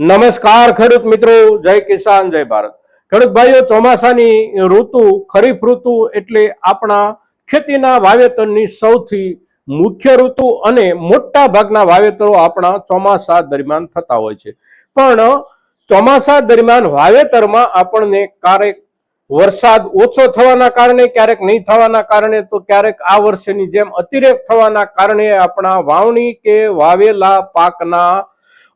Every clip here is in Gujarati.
નમસ્કાર ખેડૂત મિત્રો, જય કિસાન, જય ભારત. ખેડૂત ભાઈઓ, ચોમાસાની ઋતુ, ખરીફ ઋતુ એટલે આપણા ખેતીના વાવેતરની સૌથી મુખ્ય ઋતુ અને મોટા ભાગના વાવેતરો આપણા ચોમાસા દરમિયાન થતા હોય છે. પણ ચોમાસા દરમિયાન વાવેતરમાં આપણને ક્યારેક વરસાદ ઓછો થવાના કારણે, ક્યારેક નહીં થવાના કારણે, તો ક્યારેક આ વર્ષેની જેમ અતિરેક થવાના કારણે આપણા વાવણી કે વાવેલા પાકના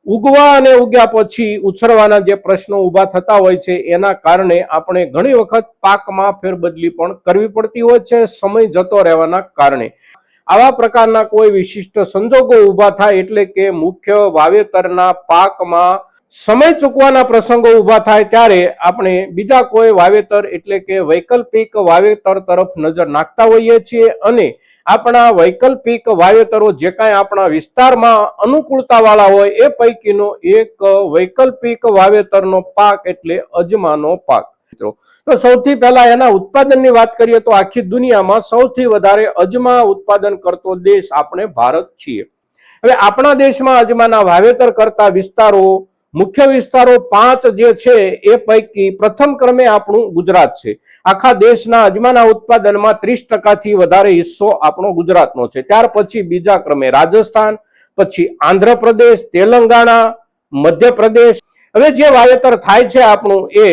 ઉગવા અને ઉગ્યા પછી ઉછરવાના જે પ્રશ્નો ઊભા થતા હોય છે, એના કારણે આપણે ઘણી વખત પાકમાં ફેરબદલી પણ કરવી પડતી હોય છે, સમય જતો રહેવાના કારણે. આવા પ્રકારના કોઈ વિશિષ્ટ સંજોગો ઊભા થાય એટલે કે મુખ્ય વાવેતરના પાકમાં સમય ચૂકવાના પ્રસંગો ઊભા થાય ત્યારે આપણે બીજા કોઈ વાવેતર એટલે કે વૈકલ્પિક વાવેતર તરફ નજર નાખતા હોઈએ છીએ અને આપણા વૈકલ્પિક વાવેતરો જે કાંઈ આપણા વિસ્તારમાં અનુકૂળતાવાળા હોય એ પૈકીનો એક વૈકલ્પિક વાવેતરનો પાક એટલે અજમાનો પાક. મિત્રો. તો સૌથી પહેલા એના ઉત્પાદનની વાત કરીએ તો આખી દુનિયામાં સૌથી વધારે અજમા ઉત્પાદન કરતો દેશ આપણે ભારત છીએ. હવે આપણા દેશમાં અજમાના વાવેતર કરતા વિસ્તારો, મુખ્ય વિસ્તારો પાંચ જે છે એ પૈકી પ્રથમ ક્રમે આપણું ગુજરાત છે. આખા દેશના અજમાના ઉત્પાદનમાં ત્રીસ ટકાથી વધારે હિસ્સો આપણો ગુજરાતનો છે. ત્યાર પછી બીજા ક્રમે રાજસ્થાન, પછી આંધ્રપ્રદેશ, તેલંગાણા, મધ્યપ્રદેશ. હવે જે વાવેતર થાય છે આપણું એ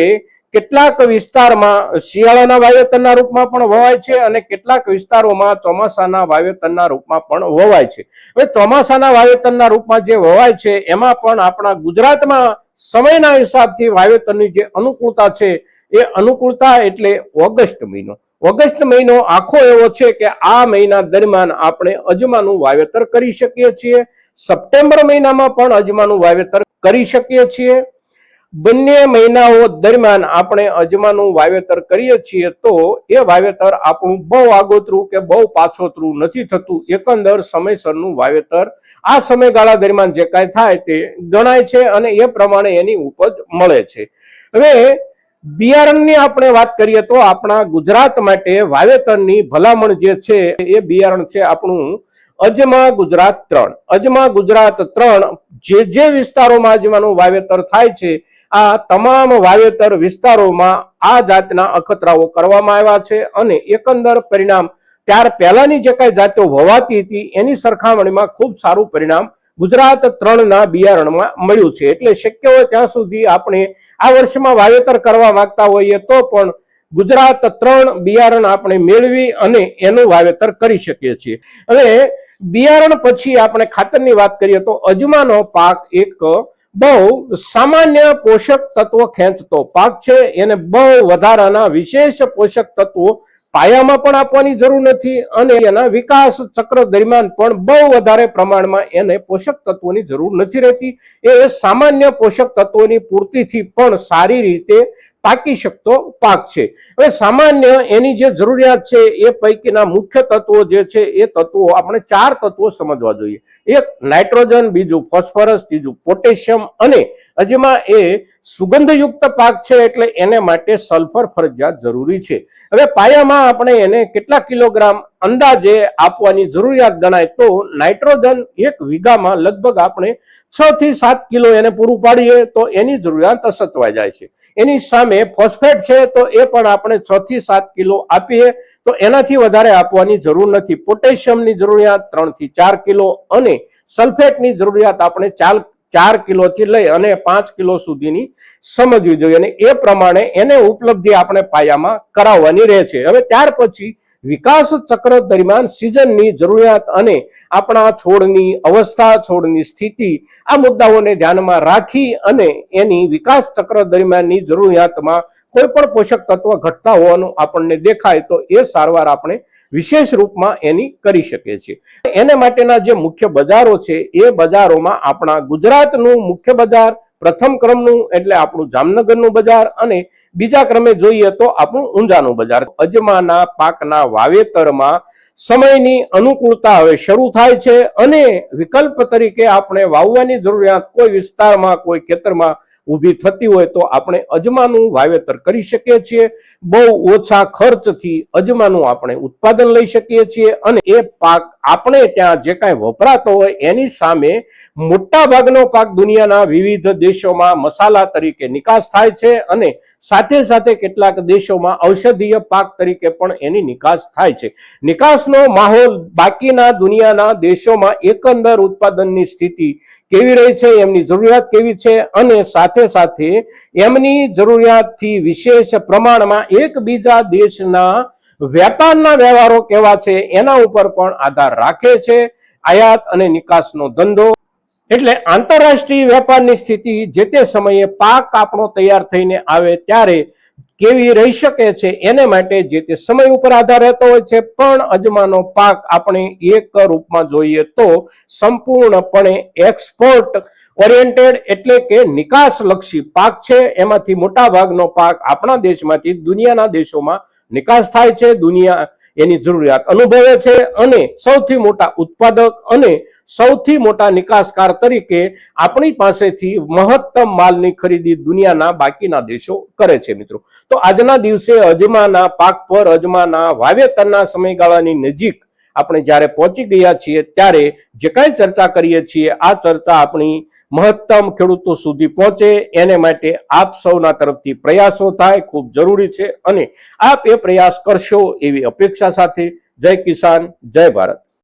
કેટલાક વિસ્તારમાં શિયાળાના વાવેતરના રૂપમાં પણ વવાય છે અને કેટલાક વિસ્તારોમાં ચોમાસાના વાવેતરના રૂપમાં પણ વવાય છે. હવે ચોમાસાના વાવેતરના રૂપમાં જે વવાય છે, એમાં પણ આપણા ગુજરાતમાં સમયના હિસાબથી વાવેતરની જે અનુકૂળતા છે, એ અનુકૂળતા એટલે ઓગસ્ટ મહિનો. ઓગસ્ટ મહિનો આખો એવો છે કે આ મહિના દરમિયાન આપણે અજમાનું વાવેતર કરી શકીએ છીએ. સપ્ટેમ્બર મહિનામાં પણ અજમાનું વાવેતર કરી શકીએ છીએ. બંને મહિનાઓ દરમિયાન આપણે અજમાનું વાવેતર કરીએ છીએ તો એ વાવેતર આપણું બહુ આગોતરું કે બહુ પાછોતરું નથી થતું. એકંદર સમયસરનું વાવેતર આ સમયગાળા દરમિયાન જે કાંઈ થાય તે ગણાય છે અને એ પ્રમાણે એની ઉપજ મળે છે. હવે બિયારણની આપણે વાત કરીએ તો આપણા ગુજરાત માટે વાવેતરની ભલામણ જે છે એ બિયારણ છે આપણું અજમા ગુજરાત ત્રણ. અજમા ગુજરાત ત્રણ જે જે વિસ્તારોમાં અજમાનું વાવેતર થાય છે આ તમામ વાવેતર વિસ્તારોમાં આ જાતના અખતરાઓ કરવામાં આવ્યા છે અને એકંદર પરિણામ ત્યાર પહેલાની જે કઈ જાતો વવાતી હતી, એની સરખામણીમાં ખૂબ સારું પરિણામ ગુજરાત ત્રણના બિયારણમાં મળ્યું છે. એટલે શક્ય હોય ત્યાં સુધી આપણે આ વર્ષમાં વાવેતર કરવા માંગતા હોઈએ તો પણ ગુજરાત ત્રણ બિયારણ આપણે મેળવી અને એનું વાવેતર કરી શકીએ છીએ. હવે બિયારણ પછી આપણે ખાતરની વાત કરીએ તો અજમાનો પાક એક બહુ સામાન્ય પોષક તત્વો ખેંચતો પાક છે, એને બહુ વધારાના વિશેષ પોષક તત્વો પાયામાં પણ આપવાની જરૂર નથી અને એના વિકાસ ચક્ર દરમિયાન પણ બહુ વધારે પ્રમાણમાં એને પોષક તત્વોની જરૂર નથી રહેતી. એ સામાન્ય પોષક તત્વોની પૂર્તિથી પણ સારી રીતે પાકી શકતો પાક છે. હવે સામાન્ય એની જે જરૂરિયાત છે એ પૈકીના મુખ્ય તત્વો જે છે એ તત્વો આપણે ચાર તત્વો સમજવા જોઈએ. એક નાઇટ્રોજન, બીજું ફોસ્ફરસ, ત્રીજું પોટેશિયમ અને હજીમાં એ સુગંધયુક્ત પાક છે એટલે એને માટે સલ્ફર ફરજિયાત જરૂરી છે. હવે પાયામાં આપણે એને કેટલા કિલોગ્રામ અંદાજે આપવાની જરૂરિયાત ગણાય તો નાઇટ્રોજન એક વીઘામાં લગભગ આપણે છ થી સાત કિલો એને પૂરું પાડીએ તો એની જરૂરિયાત સચવાઈ જાય છે. એની સામે ફોસ્ફેટ છે તો એ પણ આપણે છ થી સાત કિલો આપીએ તો એનાથી વધારે આપવાની જરૂર નથી. પોટેશિયમની જરૂરિયાત ત્રણથી ચાર કિલો અને સલ્ફેટની જરૂરિયાત આપણે ચાર ચાર કિલોથી લઈ અને પાંચ કિલો સુધીની સમજવી જોઈએ અને એ પ્રમાણે એને ઉપલબ્ધિ આપણે પાયામાં કરાવવાની રહે છે. હવે ત્યાર પછી વિકાસ ચક્ર દરમિયાન સિઝનની જરૂરિયાત અને આપણા છોડની અવસ્થા, છોડની સ્થિતિ, આ મુદ્દાઓને ધ્યાનમાં રાખી અને એની વિકાસ ચક્ર દરમિયાનની જરૂરિયાતમાં કોઈ પણ પોષક તત્વ ઘટતા હોવાનું આપણને દેખાય તો એ સારવાર આપણે વિશેષ રૂપમાં એની કરી શકીએ છીએ. એને માટેના જે મુખ્ય બજારો છે, એ બજારોમાં આપણા ગુજરાતનું મુખ્ય બજાર પ્રથમ ક્રમનું એટલે આપણું જામનગરનું બજાર અને બીજા ક્રમે જોઈએ તો આપણું ઊંઝાનું બજાર. અજમાના પાકના વાવેતરમાં સમયની અનુકૂળતા હવે શરૂ થાય છે અને વિકલ્પ તરીકે આપણે વાવવાની જરૂરિયાત કોઈ વિસ્તારમાં, કોઈ ખેતરમાં ઊભી થતી હોય તો આપણે અજમાનું વાવેતર કરી શકીએ છીએ. બહુ ઓછા ખર્ચથી અજમાનું આપણે ઉત્પાદન લઈ શકીએ છીએ અને એ પાક આપણે ત્યાં જે કાંઈ વપરાતો હોય એની સામે મોટા ભાગનો પાક દુનિયાના વિવિધ દેશોમાં મસાલા તરીકે નિકાસ થાય છે અને સાથે સાથે કેટલાક દેશોમાં ઔષધીય પાક તરીકે પણ એની નિકાસ થાય છે. નિકાસનો માહોલ બાકીના દુનિયાના દેશોમાં એકંદર ઉત્પાદનની સ્થિતિ કેવી રહી છે, એમની જરૂરિયાત કેવી છે અને સાથે સાથે એમની જરૂરિયાતથી વિશેષ પ્રમાણમાં એકબીજા દેશના વેપારના વ્યવહારો કેવા છે, એના ઉપર પણ આધાર રાખે છે આયાત અને નિકાસનો ધંધો. એટલે આંતરરાષ્ટ્રીય વેપારની સ્થિતિ જે તે સમયે પાક આપણો તૈયાર થઈને આવે ત્યારે કેવી રહી શકે છે એને માટે જે તે સમય ઉપર આધાર રહેતો હોય છે, પણ અજમાનો પાક આપણે એક રૂપમાં જોઈએ તો સંપૂર્ણપણે એક્સપોર્ટ ઓરિએન્ટેડ એટલે કે નિકાસલક્ષી પાક છે. એમાંથી મોટા ભાગનો પાક આપણા દેશમાંથી દુનિયાના દેશોમાં નિકાસ થાય છે. દુનિયા એની જરૂરિયાત અનુભવે છે અને સૌથી મોટા ઉત્પાદક અને સૌથી મોટા નિકાસકાર તરીકે આપણી પાસેથી મહત્તમ માલની ખરીદી દુનિયાના બાકીના દેશો કરે છે, મિત્રો. તો આજના દિવસે અજમાના પાક પર, અજમાના વાવેતરના સમયગાળાની નજીક આપણે જ્યારે પહોંચી ગયા છીએ, ત્યારે જે કાંઈ ચર્ચા કરીએ છીએ, આ ચર્ચા આપણી મહત્તમ ખેડૂતો સુધી પહોંચે, એને માટે આપ સૌના તરફથી પ્રયાસો થાય, ખૂબ જરૂરી છે. અને આપ એ પ્રયાસ કરશો એવી અપેક્ષા સાથે જય કિસાન, જય ભારત.